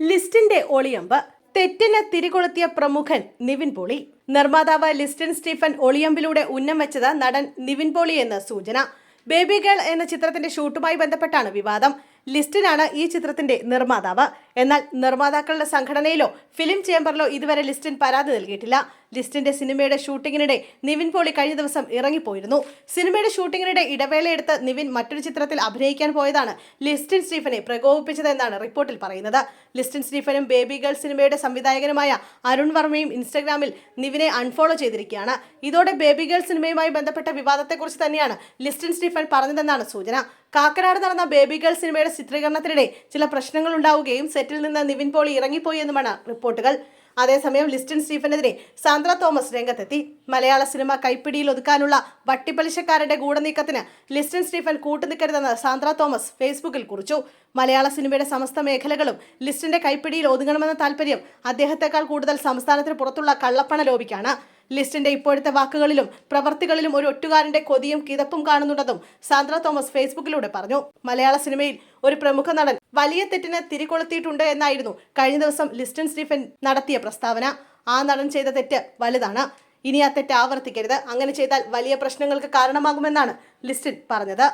ലിസ്റ്റിന്റെ ഒളിയമ്പ് തെറ്റിന് തിരികൊളുത്തിയ പ്രമുഖൻ നിവിൻ പോളി. നിർമ്മാതാവ് ലിസ്റ്റിൻ സ്റ്റീഫൻ ഒളിയമ്പിലൂടെ ഉന്നം വെച്ചത് നടൻ നിവിൻ പോളി എന്ന സൂചന. ബേബി ഗേൾ എന്ന ചിത്രത്തിന്റെ ഷൂട്ടുമായി ബന്ധപ്പെട്ടാണ് വിവാദം. ലിസ്റ്റിനാണ് ഈ ചിത്രത്തിന്റെ നിർമ്മാതാവ്. എന്നാൽ നിർമ്മാതാക്കളുടെ സംഘടനയിലോ ഫിലിം ചേംബറിലോ ഇതുവരെ ലിസ്റ്റിൻ പരാതി നൽകിയിട്ടില്ല. ലിസ്റ്റിന്റെ സിനിമയുടെ ഷൂട്ടിങ്ങിനിടെ നിവിൻ പോളി കഴിഞ്ഞ ദിവസം ഇറങ്ങിപ്പോയിരുന്നു. സിനിമയുടെ ഷൂട്ടിങ്ങിനിടെ ഇടവേളയെടുത്ത് നിവിൻ മറ്റൊരു ചിത്രത്തിൽ അഭിനയിക്കാൻ പോയതാണ് ലിസ്റ്റിൻ സ്റ്റീഫനെ പ്രകോപിപ്പിച്ചതെന്നാണ് റിപ്പോർട്ടിൽ പറയുന്നത്. ലിസ്റ്റിൻ സ്റ്റീഫനും ബേബി ഗേൾ സിനിമയുടെ സംവിധായകനുമായ അരുൺ വർമ്മയും ഇൻസ്റ്റഗ്രാമിൽ നിവിനെ അൺഫോളോ ചെയ്തിരിക്കുകയാണ്. ഇതോടെ ബേബി ഗേൾ സിനിമയുമായി ബന്ധപ്പെട്ട വിവാദത്തെക്കുറിച്ച് തന്നെയാണ് ലിസ്റ്റിൻ സ്റ്റീഫൻ പറഞ്ഞതെന്നാണ് സൂചന. കാക്കനാട് നടന്ന ബേബി ഗേൾ സിനിമയുടെ ചിത്രീകരണത്തിനിടെ ചില പ്രശ്നങ്ങൾ ഉണ്ടാവുകയും സെറ്റിൽ നിന്ന് നിവിൻ പോളി ഇറങ്ങിപ്പോയി എന്നുമാണ് റിപ്പോർട്ടുകൾ. അതേസമയം ലിസ്റ്റിൻ സ്റ്റീഫനെതിരെ സാന്ദ്ര തോമസ് രംഗത്തെത്തി. മലയാള സിനിമ കൈപ്പിടിയിൽ ഒതുക്കാനുള്ള വട്ടിപ്പലിശക്കാരുടെ ഗൂഢനീക്കത്തിന് ലിസ്റ്റിൻ സ്റ്റീഫൻ കൂട്ടുനിൽക്കരുതെന്ന് സാന്ദ്ര തോമസ് ഫേസ്ബുക്കിൽ കുറിച്ചു. മലയാള സിനിമയുടെ സമസ്ത മേഖലകളും ലിസ്റ്റിന്റെ കൈപ്പിടിയിൽ ഒതുങ്ങണമെന്ന താല്പര്യം അദ്ദേഹത്തെക്കാൾ കൂടുതൽ സംസ്ഥാനത്തിന് പുറത്തുള്ള കള്ളപ്പണ ലോബിക്കാണ്. ലിസ്റ്റിന്റെ ഇപ്പോഴത്തെ വാക്കുകളിലും പ്രവർത്തികളിലും ഒരു ഒറ്റുകാരന്റെ കൊതിയും കിതപ്പും കാണുന്നുണ്ടെന്നും സാന്ദ്ര തോമസ് ഫേസ്ബുക്കിലൂടെ പറഞ്ഞു. മലയാള സിനിമയിൽ ഒരു പ്രമുഖ നടൻ വലിയ തെറ്റിന് തിരികൊളുത്തിയിട്ടുണ്ട് എന്നായിരുന്നു കഴിഞ്ഞ ദിവസം ലിസ്റ്റൻ സ്റ്റീഫൻ നടത്തിയ പ്രസ്താവന. ആ നടൻ ചെയ്ത തെറ്റ് വലുതാണ്. ഇനി ആ തെറ്റ് ആവർത്തിക്കരുത്. അങ്ങനെ ചെയ്താൽ വലിയ പ്രശ്നങ്ങൾക്ക് കാരണമാകുമെന്നാണ് ലിസ്റ്റിൻ പറഞ്ഞത്.